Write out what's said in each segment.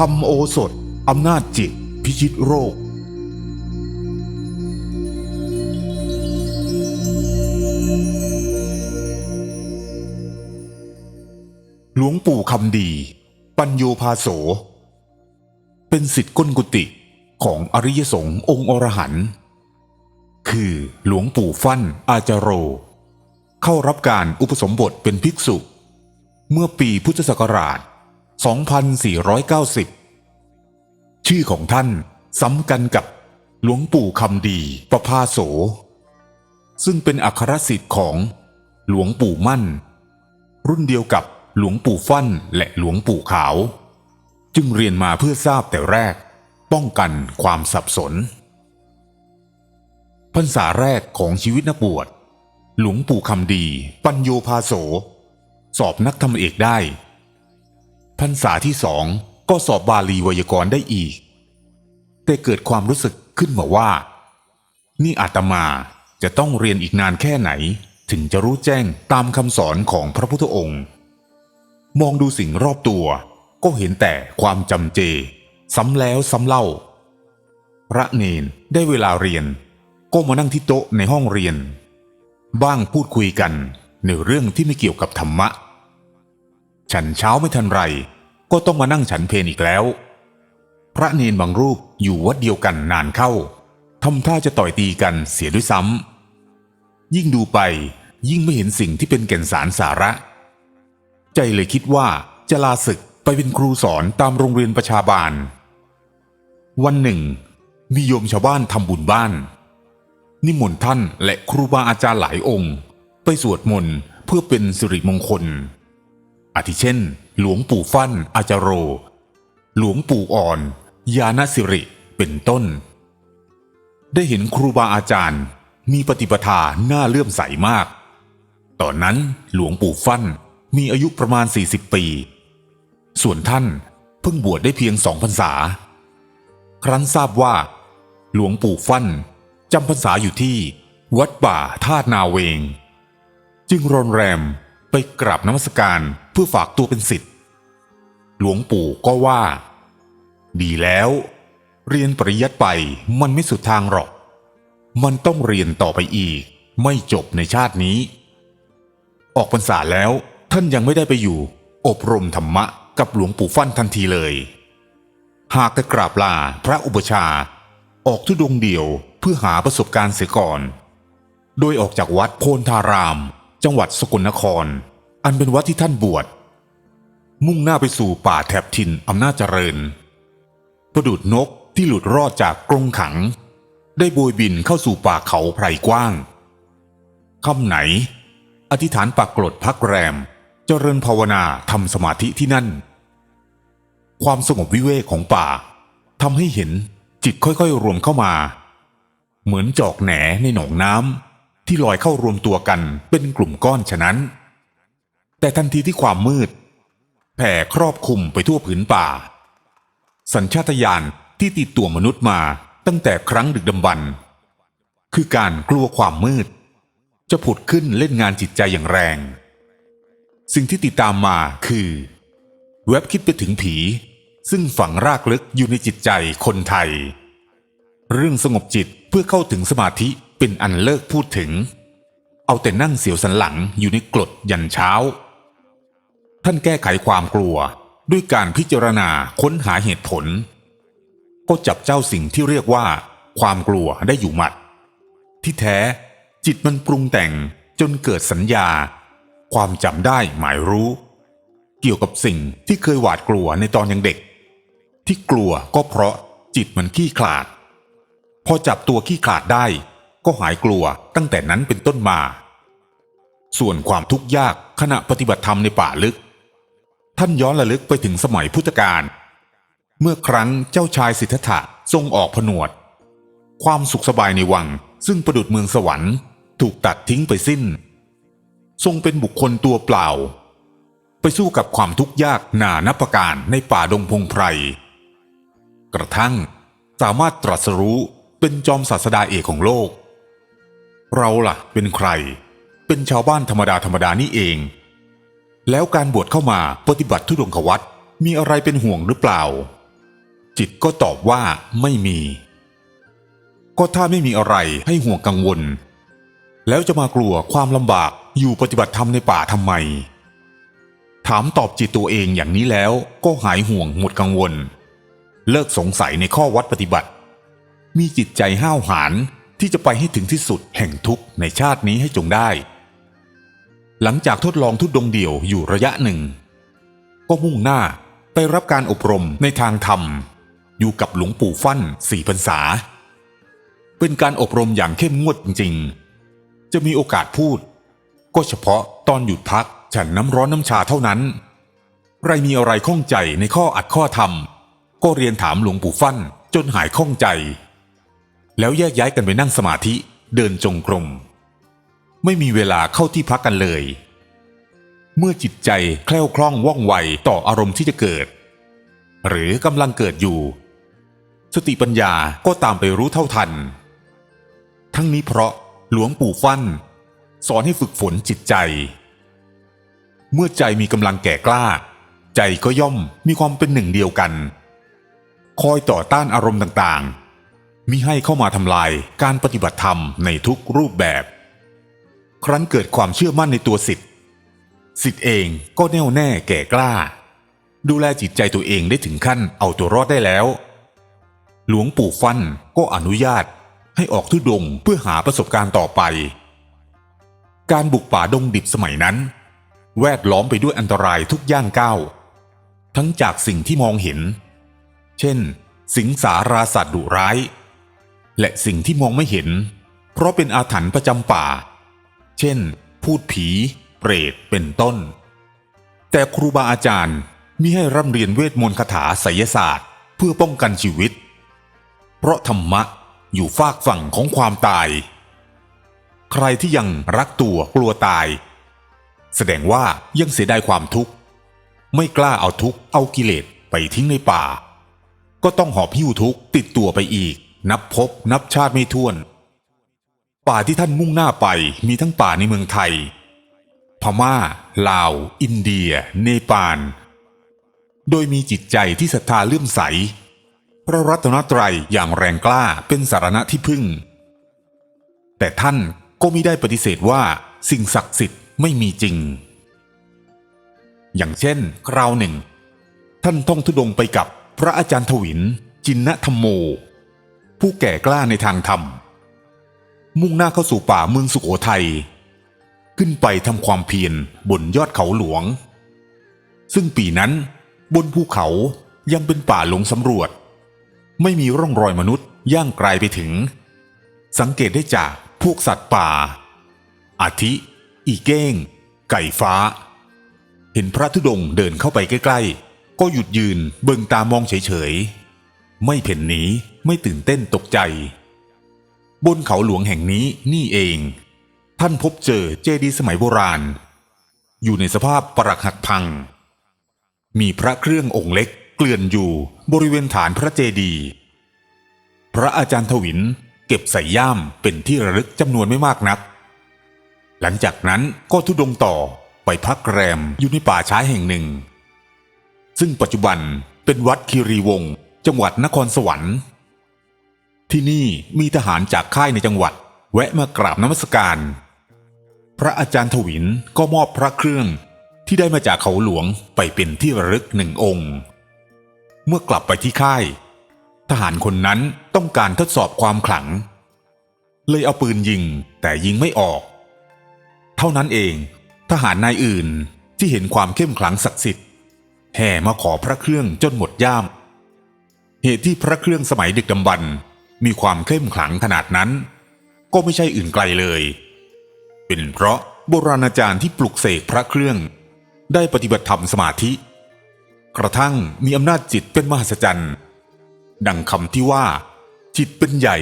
ทำโอสถ อำนาจจิต พิชิตโรค หลวงปู่คำดี ปัญโยภาโส เป็นสิทธิ์ก้นกุฏิของอริยสงฆ์องค์อรหันต์คือหลวงปู่ฟั่นอาจาโร เข้ารับการอุปสมบทเป็นภิกษุ เมื่อปีพุทธศักราช 2490 ชื่อของท่านซ้ำกันกับหลวงปู่คำดีประภาโส ซึ่งเป็นอัครสิทธิ์ของหลวงปู่มั่น รุ่นเดียวกับหลวงปู่ฟั่นและหลวงปู่ขาว จึงเรียนมาเพื่อทราบแต่แรก ป้องกันความสับสนพรรษาแรกของชีวิตนักบวช หลวงปู่คำดี ปัญโยภาโส สอบนักธรรมเอกได้ พรรษาที่สองก็สอบบาลีไวยากรณ์ได้อีก แต่เกิดความรู้สึกขึ้นมาว่า นี่อาตมาจะต้องเรียนอีกนานแค่ไหน ถึงจะรู้แจ้งตามคำสอนของพระพุทธองค์ มองดูสิ่งรอบตัวก็เห็นแต่ความจำเจ ซ้ำแล้วซ้ำเล่า พระเนนได้เวลาเรียน ก็มานั่งที่โต๊ะในห้องเรียน บ้างพูดคุยกันในเรื่องที่ไม่เกี่ยวกับธรรมะ ฉันเช้าไม่ทันไร ก็ต้องมานั่งฉันเพลอีกแล้ว พระเนนบางรูปอยู่วัดเดียวกันนานเข้าทำท่าจะต่อยตีกันเสียด้วยซ้ำยิ่งดูไปยิ่งไม่เห็นสิ่งที่เป็นแก่นสารสาระ ใจเลยคิดว่าจะลาศึกไปเป็นครูสอนตามโรงเรียนประชาบาล วันหนึ่งมีโยมชาวบ้านทำบุญบ้าน นิมนต์ท่านและครูบาอาจารย์หลายองค์ ไปสวดมนต์เพื่อเป็นสิริมงคล อาทิเช่น หลวงปู่ฟั่นอาจโร หลวงปู่อ่อน ยาณสิริ เป็นต้น ได้เห็นครูบาอาจารย์มีปฏิปทาน่าเลื่อมใสมาก ตอนนั้นหลวงปู่ฟั่นมีอายุประมาณ 40 ปี ส่วนท่านเพิ่งบวชได้เพียงสองพรรษา ครั้นทราบว่า หลวงปู่ฟั่นจำพรรษาอยู่ที่วัดป่าธาตุนาเวง จึงรอนแรมไปกราบนมัสการ พื่อฝากตัวเป็นศิษย์หลวงปู่ก็ว่า ดีแล้ว เรียนปริยัติไปมันไม่สุดทางหรอก มันต้องเรียนต่อไปอีก ไม่จบในชาตินี้ ออกพรรษาแล้วท่านยังไม่ได้ไปอยู่ อบรมธรรมะกับหลวงปู่ฟั่นทันทีเลย หากจะกราบลาพระอุปชา ออกทุดงเดียวเพื่อหาประสบการณ์เสียก่อน โดยออกจากวัดโพนทาราม จังหวัดสกลนคร อันเป็นวัดที่ท่านบวช มุ่งหน้าไปสู่ป่าแถบถิ่นอำนาจเจริญ ประดุดนกที่หลุดรอดจากกรงขัง ได้โบยบินเข้าสู่ป่าเขาไพรกว้างค่ำไหน อธิษฐานปากกรดพักแรม เจริญภาวนาทำสมาธิที่นั่น ความสงบวิเวกของป่าทำให้เห็นจิตค่อยๆรวมเข้ามา เหมือนจอกแหนในหนองน้ำที่ลอยเข้ารวมตัวกันเป็นกลุ่มก้อนฉะนั้น แต่ทันทีที่ความมืด แผ่ครอบคลุมไปทั่วผืนป่า สัญชาตญาณที่ติดตัวมนุษย์มาตั้งแต่ครั้งดึกดำบรรคือการกลัวความมืด จะผุดขึ้นเล่นงานจิตใจอย่างแรง สิ่งที่ติดตามมาคือ เว็บคิดไปถึงผี ซึ่งฝังรากลึกอยู่ในจิตใจคนไทย เรื่องสงบจิตเพื่อเข้าถึงสมาธิเป็นอันเลิกพูดถึง เอาแต่นั่งเสียวสันหลังอยู่ในกรดยันเช้า ท่านแก้ไขความกลัว ด้วยการพิจารณาค้นหาเหตุผล ก็จับเจ้าสิ่งที่เรียกว่า ความกลัวได้อยู่หมัด ที่แท้จิตมันปรุงแต่งจนเกิดสัญญา ความจำได้หมายรู้ เกี่ยวกับสิ่งที่เคยหวาดกลัวในตอนยังเด็ก ที่กลัวก็เพราะจิตมันขี้ขลาด พอจับตัวขี้ขลาดได้ ก็หายกลัวตั้งแต่นั้นเป็นต้นมา ส่วนความทุกข์ยากขณะปฏิบัติธรรมในป่าลึก ท่านย้อนระลึกไปถึงสมัยพุทธกาลเมื่อครั้งเจ้าชายสิทธัตถะทรงออกผนวด ความสุขสบายในวังซึ่งประดุดเมืองสวรรค์ ถูกตัดทิ้งไปสิ้น ทรงเป็นบุคคลตัวเปล่า ไปสู้กับความทุกข์ยากหนานับประการในป่าดงพงไพร กระทั่งสามารถตรัสรู้เป็นจอมศาสดาเอกของโลก เราล่ะเป็นใคร เป็นชาวบ้านธรรมดาธรรมดานี่เอง แล้วการบวชเข้ามาปฏิบัติทุดงควัตมีอะไรเป็นห่วงหรือเปล่า จิตก็ตอบว่าไม่มี ก็ถ้าไม่มีอะไรให้ห่วงกังวล แล้วจะมากลัวความลำบากอยู่ปฏิบัติธรรมในป่าทำไม ถามตอบจิตตัวเองอย่างนี้แล้วก็หายห่วงหมดกังวล เลิกสงสัยในข้อวัดปฏิบัติ มีจิตใจห้าวหาญที่จะไปให้ถึงที่สุดแห่งทุกข์ในชาตินี้ให้จงได้ หลังจากทดลองทุดดงเดี่ยวอยู่ระยะหนึ่ง ก็มุ่งหน้าไปรับการอบรมในทางธรรม อยู่กับหลวงปู่ฟั่นสี่พรรษา เป็นการอบรมอย่างเข้มงวดจริงๆ จะมีโอกาสพูด ก็เฉพาะตอนหยุดพักฉันน้ำร้อนน้ำชาเท่านั้น ใครมีอะไรข้องใจในข้ออัดข้อธรรม ก็เรียนถามหลวงปู่ฟั่นจนหายข้องใจ แล้วแยกย้ายกันไปนั่งสมาธิเดินจงกรม ไม่มีเวลาเข้าที่พักกันเลย เมื่อจิตใจแคล่วคล่องว่องไวต่ออารมณ์ที่จะเกิด หรือกำลังเกิดอยู่ สติปัญญาก็ตามไปรู้เท่าทัน ทั้งนี้เพราะหลวงปู่ฟั่น สอนให้ฝึกฝนจิตใจ เมื่อใจมีกำลังแก่กล้า ใจก็ย่อมมีความเป็นหนึ่งเดียวกัน คอยต่อต้านอารมณ์ต่างๆมิให้เข้ามาทำลายการปฏิบัติธรรมในทุกรูปแบบ ครั้นเกิดความเชื่อมั่นในตัวสิทธิ์สิทธิ์เองก็แน่วแน่แก่กล้า ดูแลจิตใจตัวเองได้ถึงขั้นเอาตัวรอดได้แล้ว หลวงปู่ฟันก็อนุญาตให้ออกทุดงเพื่อหาประสบการณ์ต่อไป การบุกป่าดงดิบสมัยนั้น แวดล้อมไปด้วยอันตรายทุกย่างก้าวทั้งจากสิ่งที่มองเห็น เช่น สิงสาราสัตว์ดุร้าย และสิ่งที่มองไม่เห็น เพราะเป็นอาถรรพ์ประจำป่า เช่น พูดผี เปรตเป็นต้น แต่ครูบาอาจารย์มิให้ร่ำเรียนเวทมนต์คาถาไสยศาสตร์ เพื่อป้องกันชีวิต เพราะธรรมะอยู่ฝากฝั่งของความตาย ใครที่ยังรักตัวกลัวตาย แสดงว่ายังเสียดายความทุกข์ ไม่กล้าเอาทุกข์เอากิเลสไปทิ้งในป่า ก็ต้องหอบหิ้วทุกข์ติดตัวไปอีก นับพบนับชาติไม่ถ้วน ป่าที่ท่านมุ่งหน้าไปมีทั้งป่าในเมืองไทย พม่า ลาว อินเดีย เนปาล โดยมีจิตใจที่ศรัทธาเลื่อมใส พระรัตนตรัยอย่างแรงกล้าเป็นสารณะที่พึ่ง แต่ท่านก็ไม่ได้ปฏิเสธว่าสิ่งศักดิ์สิทธิ์ไม่มีจริง อย่างเช่น คราวหนึ่ง ท่านท่องทุดงไปกับพระอาจารย์ถวิน จินนธรรมโม ผู้แก่กล้าในทางธรรม มุ่งหน้าเข้าสู่ป่าเมืองสุโขทัย ขึ้นไปทำความเพียรบนยอดเขาหลวง ซึ่งปีนั้นบนภูเขายังเป็นป่าหลงสำรวจ ไม่มีร่องรอยมนุษย์ย่างไกลไปถึง สังเกตได้จากพวกสัตว์ป่า อาทิ อีเก้ง ไก่ฟ้า เห็นพระธุดงค์เดินเข้าไปใกล้ ๆ ก็หยุดยืนเบิ่งตามองเฉย ๆ ไม่เพ่นหนีไม่ตื่นเต้นตกใจ บนเขาหลวงแห่งนี้นี่เอง ท่านพบเจอเจดีย์สมัยโบราณ อยู่ในสภาพปรักหักพัง มีพระเครื่ององค์เล็กเกลื่อนอยู่บริเวณฐานพระเจดีย์พระอาจารย์ทวินเก็บใส่ย่ามเป็นที่ระลึกจำนวนไม่มากนัก หลังจากนั้นก็ทุดงต่อไปพักแรมอยู่ในป่าช้าแห่งหนึ่ง ซึ่งปัจจุบันเป็นวัดคีรีวงศ์จังหวัดนครสวรรค์ ที่นี่มีทหารจากค่ายในจังหวัด แวะมากราบนมัสการ พระอาจารย์ถวินก็มอบพระเครื่องที่ได้มาจากเขาหลวงไปเป็นที่ระลึกหนึ่งองค์ เมื่อกลับไปที่ค่าย ทหารคนนั้นต้องการทดสอบความขลัง เลยเอาปืนยิงแต่ยิงไม่ออก เท่านั้นเอง ทหารนายอื่นที่เห็นความเข้มขลังศักดิ์สิทธิ์แห่มาขอพระเครื่องจนหมดย่าม เหตุที่พระเครื่องสมัยดึกดำบรร มีความเข้มขลังขนาดนั้น ก็ไม่ใช่อื่นไกลเลย เป็นเพราะโบราณอาจารย์ที่ปลุกเสกพระเครื่อง ได้ปฏิบัติธรรมสมาธิ กระทั่งมีอำนาจจิตเป็นมหัศจรรย์ ดังคำที่ว่า จิตเป็นใหญ่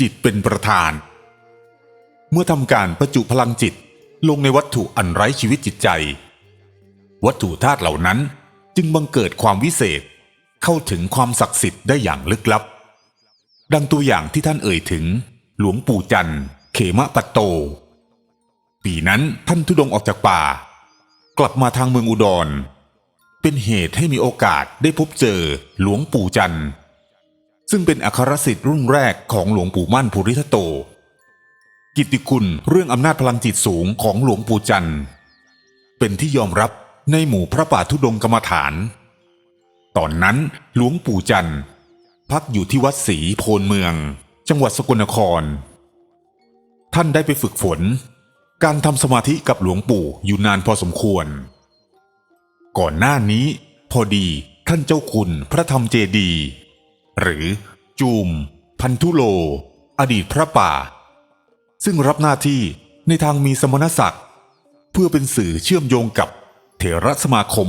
จิตเป็นประธาน เมื่อทำการประจุพลังจิตลงในวัตถุอันไร้ชีวิตจิตใจ วัตถุธาตุเหล่านั้นจึงบังเกิดความวิเศษเข้าถึงความศักดิ์สิทธิ์ได้อย่างลึกลับ ดังตัวอย่างที่ท่านเอ่ยถึง หลวงปู่จันเขมะปัตโต ปีนั้นท่านทุดงออกจากป่า กลับมาทางเมืองอุดร เป็นเหตุให้มีโอกาสได้พบเจอหลวงปู่จันซึ่งเป็นอัครสิทธิ์รุ่นแรกของหลวงปู่มั่นภูริทัตโต กิตติคุณเรื่องอำนาจพลังจิตสูงของหลวงปู่จันเป็นที่ยอมรับในหมู่พระป่าธุดงกรรมฐาน ตอนนั้นหลวงปู่จันทร์ พักอยู่ที่วัดศรีโพนเมือง จังหวัดสกลนคร ท่านได้ไปฝึกฝน การทำสมาธิกับหลวงปู่อยู่นานพอสมควร ก่อนหน้านี้ พอดีท่านเจ้าคุณพระธรรมเจดี หรือจูม พันธุโล อดีตพระป่า ซึ่งรับหน้าที่ในทางมีสมณศักดิ์ เพื่อเป็นสื่อเชื่อมโยงกับเถรสมาคม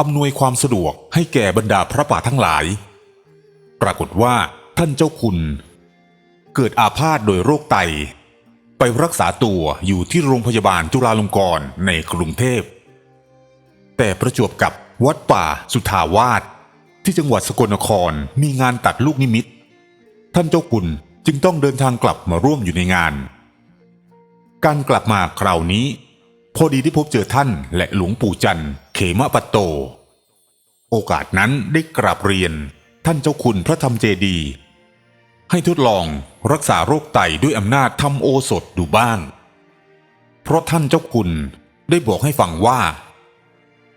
อำนวยความสะดวกให้แก่บรรดาพระป่าทั้งหลาย ปรากฏว่าท่านเจ้าคุณ เกิดอาพาธโดยโรคไต ไปรักษาตัวอยู่ที่โรงพยาบาลจุฬาลงกรณ์ในกรุงเทพ แต่ประจวบกับวัดป่าสุทาวาสที่จังหวัดสกลนครมีงานตัดลูกนิมิต ท่านเจ้าคุณจึงต้องเดินทางกลับมาร่วมอยู่ในงาน การกลับมาคราวนี้ พอดีที่พบเจอท่านและหลวงปู่จันเขมะปัตโต โอกาสนั้นได้กราบเรียน ท่านเจ้าคุณพระธรรมเจดี ให้ทดลองรักษาโรคไตด้วยอำนาจทำโอสถดูบ้าง เพราะท่านเจ้าคุณได้บอกให้ฟังว่า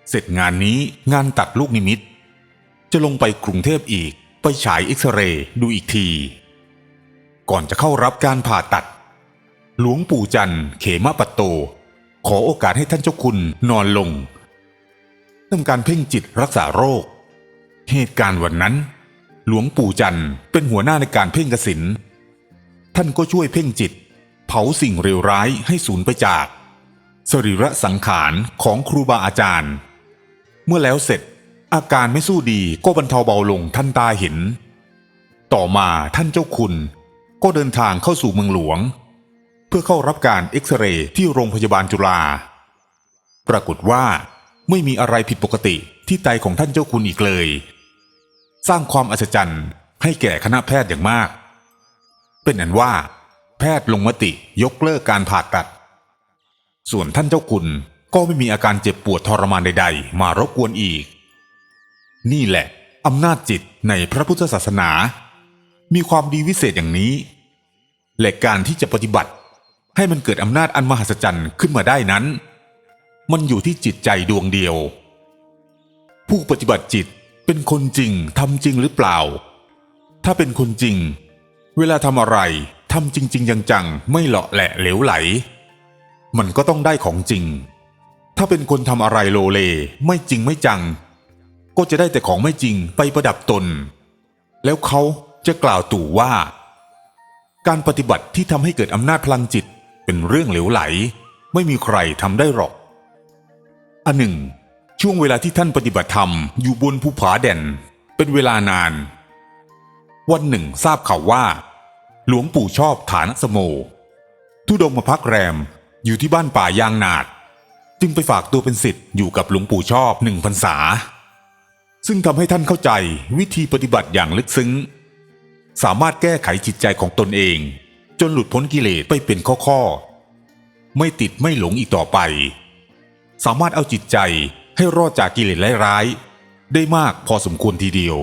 เสร็จงานนี้งานตัดลูกนิมิต จะลงไปกรุงเทพอีกไปฉายเอ็กซเรย์ดูอีกที ก่อนจะเข้ารับการผ่าตัด หลวงปู่จันเขมะปัตโต ขอโอกาสให้ท่านเจ้าคุณนอนลงทำการเพ่งจิตรักษาโรค เหตุการณ์วันนั้น หลวงปู่จันเป็นหัวหน้าในการเพ่งกสินท่านก็ช่วยเพ่งจิต เผาสิ่งเลวร้ายให้สูญไปจาก สรีระสังขารของครูบาอาจารย์ เมื่อแล้วเสร็จอาการไม่สู้ดีก็บรรเทาเบาลงท่านตาเห็น ต่อมาท่านเจ้าคุณก็เดินทางเข้าสู่เมืองหลวง เพื่อเข้ารับการเอ็กซเรย์ที่โรงพยาบาลจุฬาปรากฏว่าไม่มีอะไรผิดปกติที่ไตของท่านเจ้าคุณอีกเลย สร้างความอัศจรรย์ให้แก่คณะแพทย์อย่างมาก เป็นอันว่า แพทย์ลงมติยกเลิกการผ่าตัด ส่วนท่านเจ้าคุณก็ไม่มีอาการเจ็บปวดทรมานใด ๆ มารบกวนอีก นี่แหละอำนาจจิตในพระพุทธศาสนา มีความดีวิเศษอย่างนี้ และการที่จะปฏิบัติให้มันเกิดอำนาจอันมหัศจรรย์ขึ้นมาได้นั้น มันอยู่ที่จิตใจดวงเดียว ผู้ปฏิบัติจิต เป็นคนจริงทำจริงหรือเปล่า ถ้าเป็นคนจริง เวลาทำอะไรทำจริง ๆ จังๆ ไม่เหลาะแหละเหลวไหล มันก็ต้องได้ของจริง ถ้าเป็นคนทำอะไรโลเล ไม่จริงไม่จัง ก็จะได้แต่ของไม่จริงไปประดับตน แล้วเขาจะกล่าวตู่ว่า การปฏิบัติที่ทำให้เกิดอำนาจพลังจิตเป็นเรื่องเหลวไหล ไม่มีใครทำได้หรอก อันหนึ่ง ช่วงเวลาที่ท่านปฏิบัติธรรมอยู่บนภูผาแด่น เป็นเวลานาน วันหนึ่งทราบข่าวว่า หลวงปู่ชอบฐานสโมทุดงมาพักแรมอยู่ที่บ้านป่ายางนาด จึงไปฝากตัวเป็นศิษย์อยู่กับหลวงปู่ชอบหนึ่งพรรษา ซึ่งทำให้ท่านเข้าใจวิธีปฏิบัติอย่างลึกซึ้ง สามารถแก้ไขจิตใจของตนเอง จนหลุดพ้นกิเลสไปเป็นข้อๆไม่ติดไม่หลงอีกต่อไป สามารถเอาจิตใจ ให้รอดจากกิเลสร้ายๆได้มากพอสมควรทีเดียว